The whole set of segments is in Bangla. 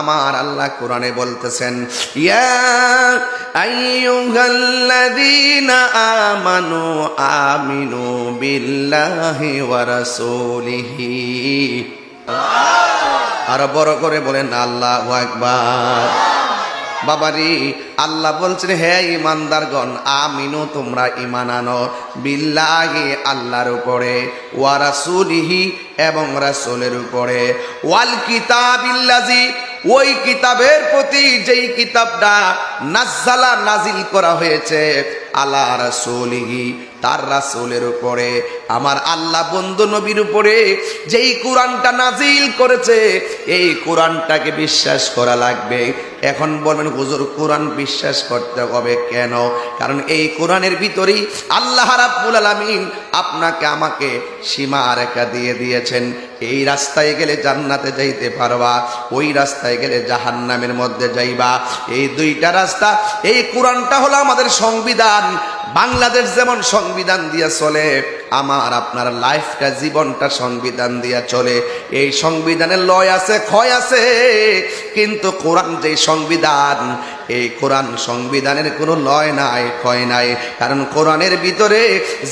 আমার আল্লাহ কোরআনে বলতেছেন, ইয়া আমানু আমিনু বিল্লাহি ওয়া আর বড় করে বলেন, আল্লাহু আকবার। বাবারি, আল্লাহ বলছেন, হে ইমানদারগণ, আমিনু, তোমরা ইমান আনো। বিল্লাহি, আল্লাহর উপরে, ওয়া রাসূলিহি এবং রাসূলের উপরে। ওয়াল কিতাবিল্লাজি ওই কিতাবের প্রতি যেই কিতাবটা নাজ্জালা নাজিল করা হয়েছে আল্লাহ রাসূলিহি, তার রাসূলের উপরে। আমার আল্লাহ বন্ধু নবীর উপরে যেই কোরআনটা নাজিল করেছে, এই কোরআনটাকে বিশ্বাস করা লাগবে। এখন বলবেন, হুজুর, কোরআন বিশ্বাস করতে হবে কেন? কারণ এই কোরআনের ভিতরেই আল্লাহ রাব্বুল আলামিন আপনাকে আমাকে সীমা রেখা দিয়ে দিয়েছেন। এই রাস্তায় গেলে জান্নাতে যাইতে পারবা, ওই রাস্তায় গেলে জাহান্নামের মধ্যে যাইবা। এই দুইটা রাস্তা, এই কোরআনটা হলো আমাদের সংবিধান। বাংলাদেশ যেমন সংবিধান দিয়ে চলে আমার আপনার লাইফটা জীবনটা সংবিধান দিয়া চলে। এই সংবিধানের লয় আছে, ক্ষয় আছে। কিন্তু কোরআন যে সংবিধান, এই কোরআন সংবিধানের কোনো লয় নাই, ক্ষয় নাই। কারণ কোরআনের ভিতরে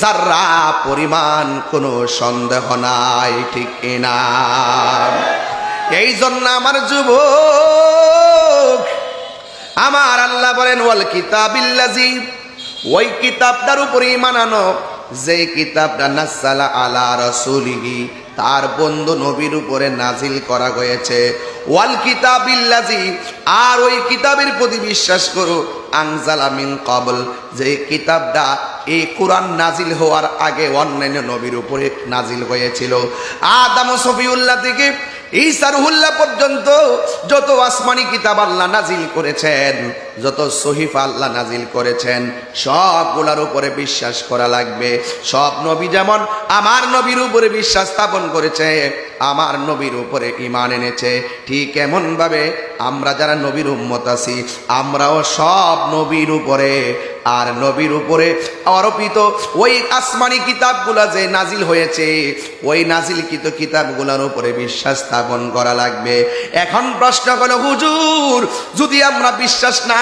যারা পরিমাণ কোনো সন্দেহ নাই, ঠিক না এই জন্য আমার যুবক, আমার আল্লাহ বলেন, ওয়াল কিতাবিল্লাজি ওই কিতাবটার উপরে ইমান যে কিতাবটা নাসালা আলা রসুলিহি, তার বন্ধু নবীর উপরে নাজিল করা হয়েছে। ওয়াল কিতাবিল্লাজি আর ওই কিতাবের প্রতি বিশ্বাস করো, আনজালা মিন কবল যে কিতাবটা এই কোরআন নাজিল হওয়ার আগে অন্যান্য নবীর উপরে নাজিল হয়েছিল। আদম সফিউল্লাহ থেকে রুহুল্লাহ পর্যন্ত যত আসমানি কিতাব আল্লাহ নাজিল করেছেন। যত সহিফা আল্লাহ নাজিল করেছেন, সবগুলার উপরে বিশ্বাস করা লাগবে। সব নবী যেমন আমার নবীর উপরে বিশ্বাস স্থাপন করেছে, আমার নবীর উপরে ইমান এনেছে। ঠিক এমনভাবে আমরা যারা নবীর উম্মত আছি, আমরাও সব নবীর উপরে, আর নবীর উপরে অরপিত ওই আসমানি কিতাবগুলা যে নাজিল হয়েছে, ওই নাজিলকৃত কিতাবগুলোর উপরে বিশ্বাস স্থাপন করা লাগবে। এখন প্রশ্ন হলো, হুজুর, যদি আমরা বিশ্বাস না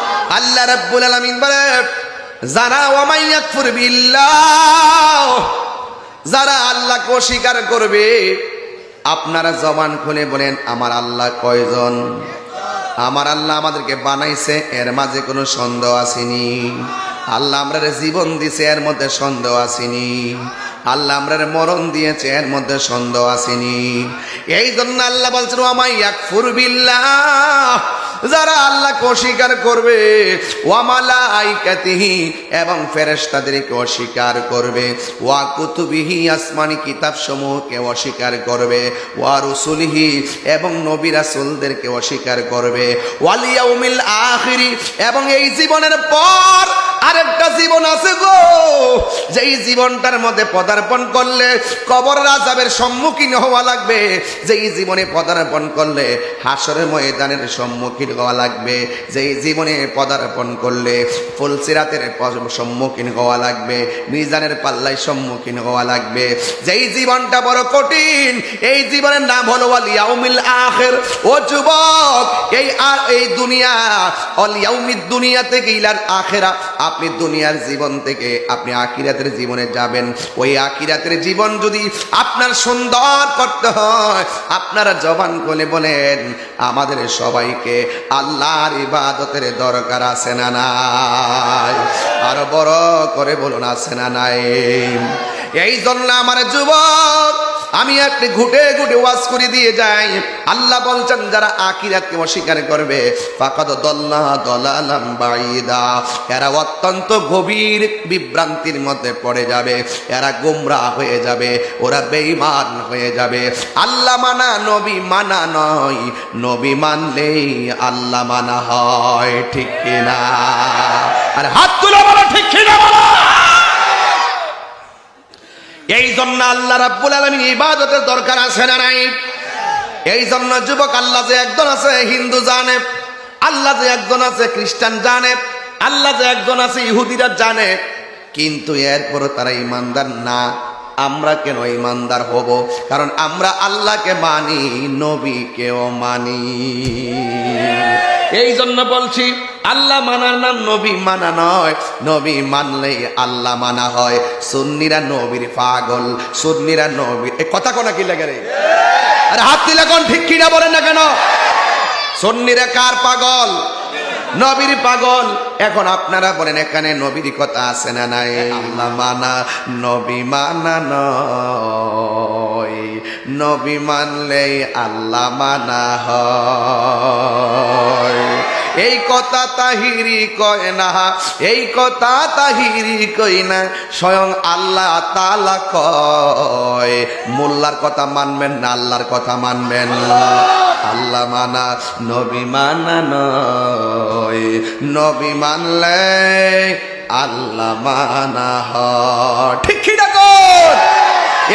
আল্লাহ রাব্বুল আলামিন বলে, যারা ওয়ামাইয়াকফুর বিল্লাহ যারা আল্লাহকে অস্বীকার করবে, আপনারা জবান খুলে বলেন, আমার আল্লাহ কয়জন? আমার আল্লাহ আমাদেরকে বানাইছে, এর মাঝে কোনো সন্দেহ আসেনি। আল্লাহ আমরা জীবন দিছে, এর মধ্যে সন্দেহ আসেনি। আল্লাহ আমরা মরণ দিয়েছে, এর মধ্যে সন্দেহ আসেনি। এই জন্য আল্লাহ বলছেন আমাই এক ফুরবিল্লাহ যারা আল্লাহকে অস্বীকার করবে ওয়ামালা আইকাতিহি এবং ফেরেশতাদেরকে অস্বীকার করবে। ওয়া কুতুবিহি, আসমানি কিতাব সমূহকে অস্বীকার করবে। ওয়া রসুলহি, এবং নবী রাসুলদেরকে অস্বীকার করবে। ওয়ালিয়াউমিল আখিরি, এবং এই জীবনের পর আরেকটা জীবন আছে গো। যেই জীবনটার মধ্যে পদার্পণ করলে কবর রাজাবের সম্মুখীন হওয়া লাগবে। যেই জীবনে পদার্পণ করলে হাসরের ময়দানের সম্মুখীন হওয়া লাগবে। যেই জীবনে পদার্পণ করলে ফুলসিরাতের সম্মুখীন হওয়া লাগবে। মিজানের পাল্লায় সম্মুখীন হওয়া লাগবে। যেই জীবনটা বড় কঠিন, এই জীবনের নাম হলো আলিয়াউমিল আখের। ও যুবক, এই আর এই দুনিয়া অলিয়াউমিদ দুনিয়া থেকে ইলার আখেরা আপনি দুনিয়ার জীবন থেকে আপনি আকিরাতের জীবনে যাবেন। ওই আকিরাতের জীবন যদি আপনার সুন্দর করতে হয়, আপনারা জবান করে বলেন, আমাদের সবাইকে আল্লাহর ইবাদতের দরকার আছে না নাই? আরও বড় করে বলুন, আছে না নাই? এই জন্য আমার যুবক আমি একটি ঘুটে ঘুটে ওয়াজ করে দিয়ে যাই। আল্লাহ বলছেন, যারা আকিরাতকে অস্বীকার করবে, ফাকাদ দল্লা দলালাম বাইদা। এরা অত্যন্ত গভীর বিভ্রান্তির মধ্যে পড়ে যাবে, এরা গোমরা হয়ে যাবে, ওরা বেঈমান হয়ে যাবে। আল্লাহ মানা, নবী মানা নয়, নবী মানলেই আল্লাহ মানা হয়, ঠিক কিনা? আর হাত তুলে বলো, ঠিক কিনা বলো? এই জন্য আল্লাহ রাব্বুল আলমিন ইবাদতের দরকার আছে না নাই? এই জন্য যুবক আল্লাহ যে একজন আছে, হিন্দু জানে, আল্লাহ যে একজন আছে, খ্রিস্টান জানে, আল্লাহ যে একজন আছে, ইহুদিরা জানে, কিন্তু এরপরও তারা ইমানদার না। আমরা কেন ইমানদার হব? কারণ আমরা আল্লাহকে মানি, নবীকেও মানি। এই জন্য বলছি আল্লাহ মানার নাম নবী মানা নয়। নবী মানলেই আল্লাহ মানা হয়। সুন্নিরা নবীর পাগল, সুন্নিরা নবীর এ কথা কোনা কি লাগে রে? আরে হাত দিলে কোন ঠিক কিনা বলেন না কেন? সন্নিরা কার পাগল? নবীর পাগল। এখন আপনারা বলেন, এখানে নবীর কথা আছে না নাই? আল্লাহ মানা, নবী মানা নয়। নবী মানলেই আল্লাহ মানা হয়। এই কথা তাহিরি কয় না, এই কথা তাহিরি কই না, স্বয়ং আল্লাহ তালা কয়। মোল্লার কথা মানবেন না, আল্লাহর কথা মানবেন আল্লাহ মানা, নবী মানা নয়। নবী মানলে আল্লাহ মানা হয়। ঠিক কি ডাকর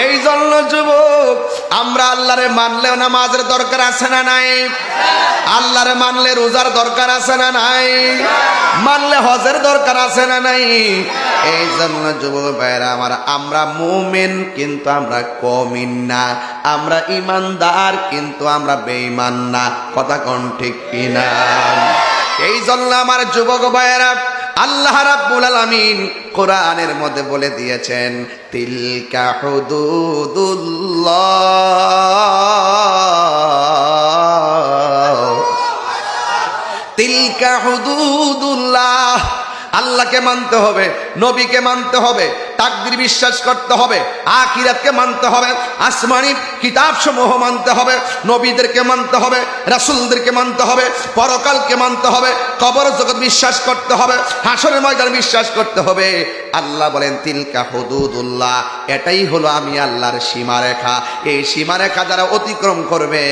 এই জন্য যুবক আমরা আল্লাহরে মানলেও নামাজের দরকার আছে না নাই? আল্লাহরে মানলে রোজার দরকার আছে না নাই? মানলে হজের দরকার আছে না নাই? এই জন্য যুবক ভাইরা আমার আমরা মুমিন, কিন্তু আমরা কমিন না। আমরা ইমানদার, কিন্তু আমরা বেঈমান না। কথা কোন ঠিক কিনা? এই জন্য আমার যুবক ভাইয়েরা আল্লাহ রাব্বুল আলামিন কোরআনের মধ্যে বলে দিয়েছেন তিলকা হুদুদুল্লাহ। তিলকা হুদুদুল্লাহ। আল্লাহকে মানতে হবে, নবীকে মানতে হবে, তাকদির বিশ্বাস করতে হবে, আখিরাতকে মানতে হবে, আসমানি কিতাব সমূহ মানতে হবে, নবীদেরকে মানতে হবে, রাসূলদেরকে মানতে হবে, পরকালকে মানতে হবে, কবর জগৎ বিশ্বাস করতে হবে, হাসরের ময়দান বিশ্বাস করতে হবে। আল্লাহ বলেন, তিলকা হুদুদুল্লাহ, এটাই হলো আমি আল্লাহর সীমারেখা। এই সীমারেখা যারা অতিক্রম করবে,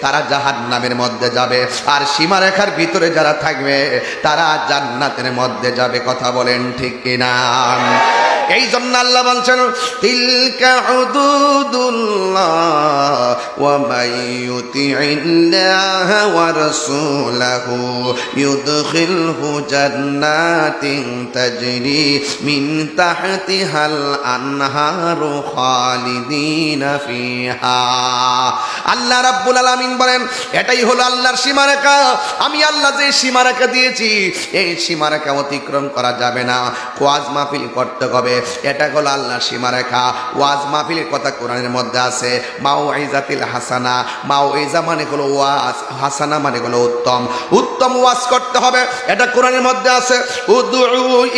তারা জাহান্নামের মধ্যে যাবে। আর সীমারেখার ভিতরে যারা থাকবে, তারা জান্নাতের মধ্যে যাবে। কথা বলেন ঠিক কিনা? এই জন্য আল্লাহ বলছেন আল্লাহ রাব্বুল আলামিন বলেন, এটাই হলো আল্লাহর সীমারেখা। আমি আল্লাহ যে সীমারেখা দিয়েছি, এই সীমারেখা অতিক্রম করা যাবে না। ওয়াজ মাহফিল করতে হবে। এটা হলো আল্লাহর সীমারেখা। ওয়াজ মাহফিলের কথা কোরআনের মধ্যে আছে। মাও ইজাতিল হাসানা। মাও ইজা মানে হলো ওয়াজ, হাসানা মানে হলো উত্তম। উত্তম ওয়াজ করতে হবে, এটা কোরআনের মধ্যে আছে।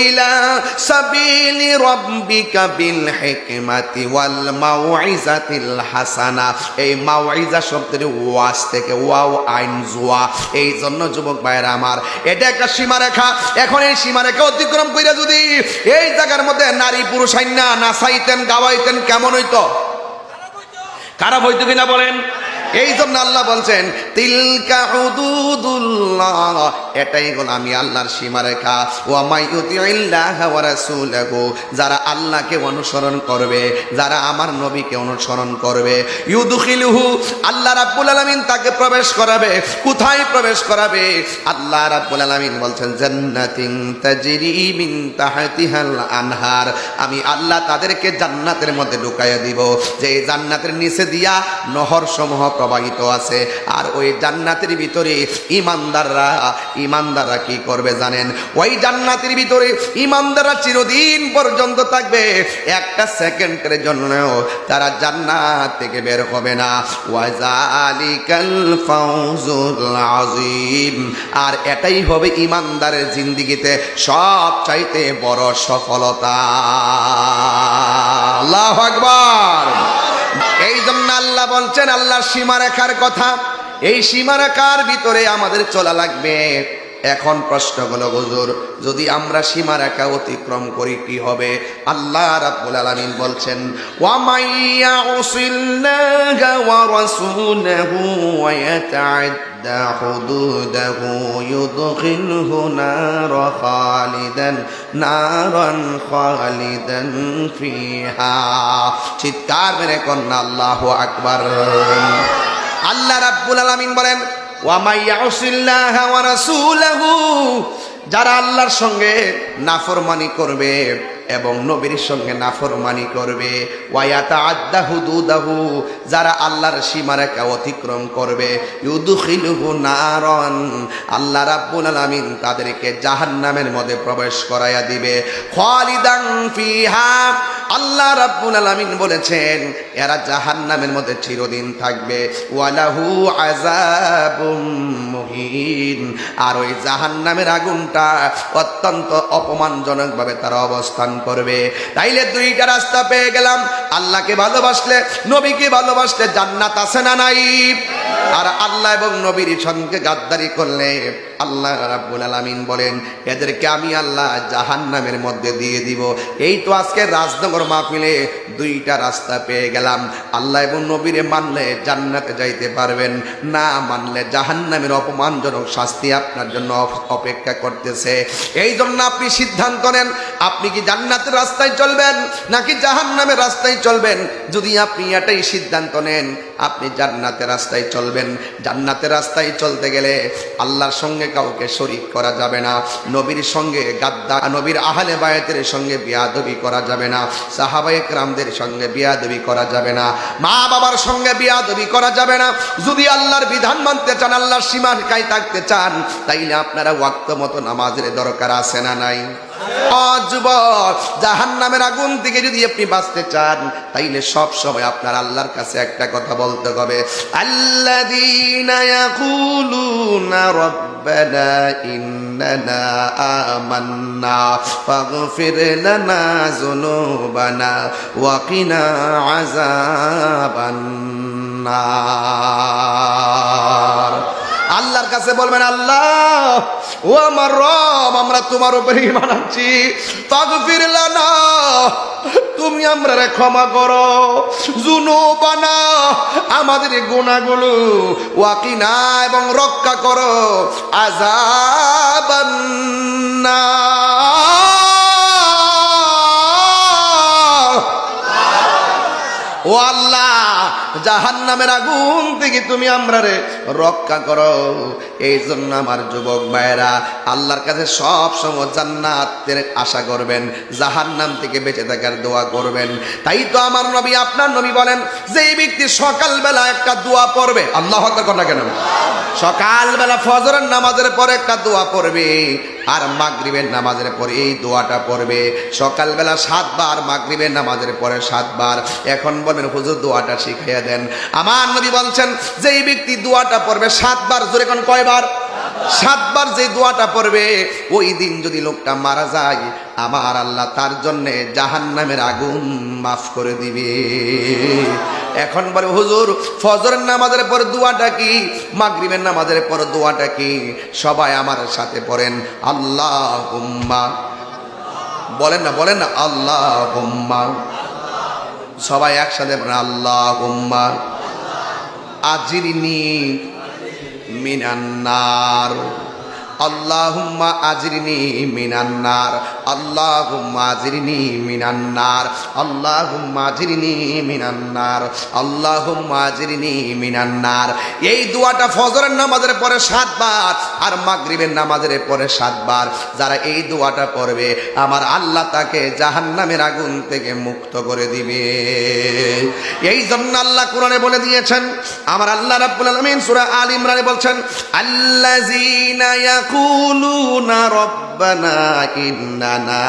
ইলা সাবিলি বিল হিকমাতি ওয়াল মাউইজাতিল হাসানা। এই মাউইজা ওয়াজ থেকে ওয়াও, আইন, জোয়া, এই জন্য যুবক ভাইয়েরা আমার, এটা একটা সীমারেখা। এখন এই সীমারেখা অতিক্রম করে যদি এই জায়গার মধ্যে নারী পুরুষ না নাচাইতেন গাওয়াইতেন কেমন হইতো? খারাপ হইতো কিনা বলেন? এই জন্য আল্লাহ বলছেন, তিলকা হুদুদুল্লাহ। এটাই হলো আমি আল্লাহর সীমারেখা। ও আমাইউতিল্লাহ ওয়া যারা আল্লাহকে অনুসরণ করবে, যারা আমার নবীকে অনুসরণ করবে। ইউদখিলুহু, আল্লাহ রাব্বুল আলামিন তাকে প্রবেশ করাবে। কোথায় প্রবেশ করাবে? আল্লাহ রাব্বুল আলামিন বলছেন, জান্নাতিন তাজরি মিন তাহতিহাল আনহার। আমি আল্লাহ তাদেরকে জান্নাতের মধ্যে ঢুকাইয়া দিব। যে জান্নাতের নিচে দিয়া নহর সমূহ প্রবাহিত আছে। আর ওই জান্নাতের ভিতরে ইমানদাররা ইমানদাররা কি করবে জানেন? ওই জান্নাতের ভিতরে ইমানদাররা চিরদিন পর্যন্ত থাকবে। একটা সেকেন্ডের জন্য তারা জান্নাত থেকে বের হবে না। ওয়াজালিকাল ফাউজুল আজিম আর এটাই হবে ইমানদারের জিন্দিগিতে সব চাইতে বড় সফলতা। আল্লাহু আকবার। জন্য আল্লাহ বলছেন আল্লাহর সীমারেখার কথা এই সীমারেখার ভিতরে আমাদের চলা লাগবে। এখন প্রশ্ন হলো, হুজুর, যদি আমরা সীমারেখা অতিক্রম করি, কি হবে? আল্লাহ রাব্বুল আলামিন বলছেন ওয়া মাইয়া উসিল্লাহা ওয়া রাসূলাহু ওয়া ইয়াতাআদ্দা হুদুদাহু ইউদখিলহু নার খালিদান, নারান খালিদান ফিহা। চিৎকার মেরে কন্যা, আল্লাহু আকবার। আল্লাহ রাব্বুল আলামিন বলেন যারা আল্লাহর সঙ্গে নাফরমানি করবে এবং নবীর সঙ্গে নাফরমানি করবে ওয়ায়াতা আদ্দা হুদুদাহু যারা আল্লাহর সীমারেখা অতিক্রম করবে, ইউদুখিলুহু নারন, আল্লাহ রাব্বুল আলামিন তাদেরকে জাহান্নামের মধ্যে প্রবেশ করাইয়া দিবে। খালিদান ফিহা আল্লাহ রাব্বুল আলামিন বলেছেন, এরা জাহান্নামের মধ্যে চিরদিন থাকবে। ওয়ালাহু আযাবুম মুহিন। আর ওই জাহান্নামের আগুনটা অত্যন্ত অপমানজনকভাবে তারা অবস্থান করবে। তাইলে দুইটা রাস্তা পেয়ে গেলাম। আল্লাহকে ভালোবাসলে, নবীকে ভালোবাসলে জান্নাত আছে না নাই? আর আল্লাহ এবং নবীর সঙ্গে গাদ্দারি করলে আল্লাহ রাব্বুল আলামিন বলেন, এদেরকে আমি আল্লাহ জাহান্নামের মধ্যে দিয়ে দিব। এই তো আজকে রাজনগর মাহফিলে দুইটা রাস্তা পেয়ে গেলাম। আল্লাহ এবং নবীরে মানলে জান্নাতে যাইতে পারবেন, না মানলে জাহান্নামের অপমানজনক শাস্তি আপনার জন্য অপেক্ষা করতেছে। এই জন্য আপনি সিদ্ধান্ত নেন, আপনি কি জান্নাতের রাস্তায় চলবেন নাকি জাহান্নামের রাস্তায় চলবেন? যদি আপনি এটাই সিদ্ধান্ত নেন, আপনি জান্নাতের রাস্তায় চলবেন, জান্নাতের রাস্তায় চলতে গেলে আল্লাহর সঙ্গে কাউকে শরিক করা যাবে না, নবীর সঙ্গে গাদ্দা নবীর আহলে বায়াতের সঙ্গে বিয়াদবি করা যাবে না সাহাবায়ে রামদের সঙ্গে বিয়াদবি করা যাবে না মা বাবার সঙ্গে বিয়াদবি করা যাবে না, যদি আল্লাহর বিধান মানতে চান, আল্লাহর সীমা রেখায় থাকতে চান, তাইলে আপনারা ওয়াক্ত মতো নামাজের দরকার আছে না নাই? যুবক জাহান নামের আগুন থেকে যদি আপনি বাঁচতে চান, তাইলে সব সময় আপনার আল্লাহর কাছে একটা কথা বলতে হবে। নার আল্লাহর কাছে বলবেন, আল্লাহ, ও আমার রব, আমরা তোমার উপরে ইমান আনছি। তাগফির লানা, তুমি আমরা ক্ষমা করো। জুনু বানা আমাদের গুণাগুলো ওয়াকিনা এবং রক্ষা করো। আজাবান্না ও আল্লাহ জাহান নামের আগুন থেকে তুমি আমরা রে রক্ষা করো। এই জন্য আমার যুবক ভাইয়েরা, আল্লাহর কাছে সব সময় জান্নাতের আশা করবেন জাহান নাম থেকে বেঁচে থাকার দোয়া করবেন। তাই তো আমার নবী, আপনার নবী বলেন, যে ব্যক্তি সকালবেলা একটা দোয়া পড়বে, আল্লাহ কথা কেন? সকালবেলা ফজরের নামাজের পরে একটা দোয়া পড়বে, আর মাগরিবের নামাজের পরে এই দোয়াটা পড়বে। সকালবেলা সাতবার, মাগরিবের নামাজের পরে সাতবার। এখন বলবেন, হুজুর, দোয়াটা শিখাইয়া দেন। আমার নবী বলছেন যে এই ব্যক্তি দোয়াটা পড়বে সাতবার, জোরে কয়বার? সাতবার যে দোয়াটা পড়বে, ওই দিন যদি লোকটা মারা যায়, আমার আল্লাহ তার জন্য জাহান নামের আগুন মাফ করে দিবে। এখন বলে, হুজুর, ফজরের নামাজের পর দোয়াটা কি? মাগরিবের নামাজের পর দোয়াটা কি? সবাই আমার সাথে পড়েন আল্লাহ হুম্মা বলেন না বলেন না আল্লাহ হুম্মা সবাই একসাথে আল্লাহ আল্লাহ আজিরিনি মিনান্নার। আল্লাহুম্মা আজরিনি মিনান্নার, আল্লাহুম্মা আজরিনি মিনান্নার, আল্লাহুম্মা আজরিনি মিনান্নার, আল্লাহুম্মা আজরিনি মিনান্নার। এই দোয়াটা ফজরের নামাজের পরে সাতবার আর মাগরিবের নামাজের পরে সাতবার যারা এই দোয়াটা পড়বে, আমার আল্লাহ তাকে জাহান্নামের আগুন থেকে মুক্ত করে দিবে। এই জন্য আল্লাহ কোরআনে বলে দিয়েছেন, আমার আল্লাহ রাব্বুল আলামিন সূরা আল ইমরানে বলছেন, আল্লাযীনা ইয়াকুলুনা রাব্বানা ربنا إننا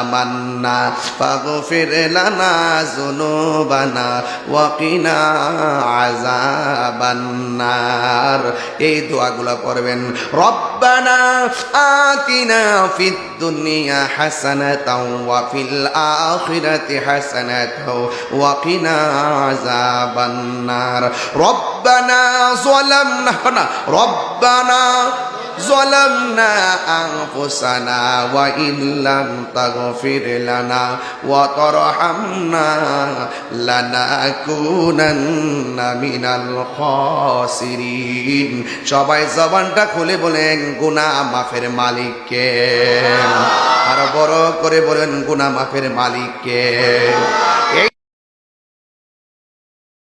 آمنا فاغفر لنا ذنوبنا وقنا عذاب النار এই দোয়াগুলো পড়বেন রব্বানা আতিনা ফিদ দুনিয়া হাসানাতাও ওয়া ফিল আখিরাতি হাসানাতাও ওয়া কিনা আযাবান নার রব্বানা যালামনা রব্বানা ظلمنا أنفسنا وإن لم تغفر لنا وترحمنا لنكونن من الخاسرين সবাই জবানটা খুলে বলেন গুনা মাফের মালিককে আর বড় করে বলেন গুনা মাফের মালিককে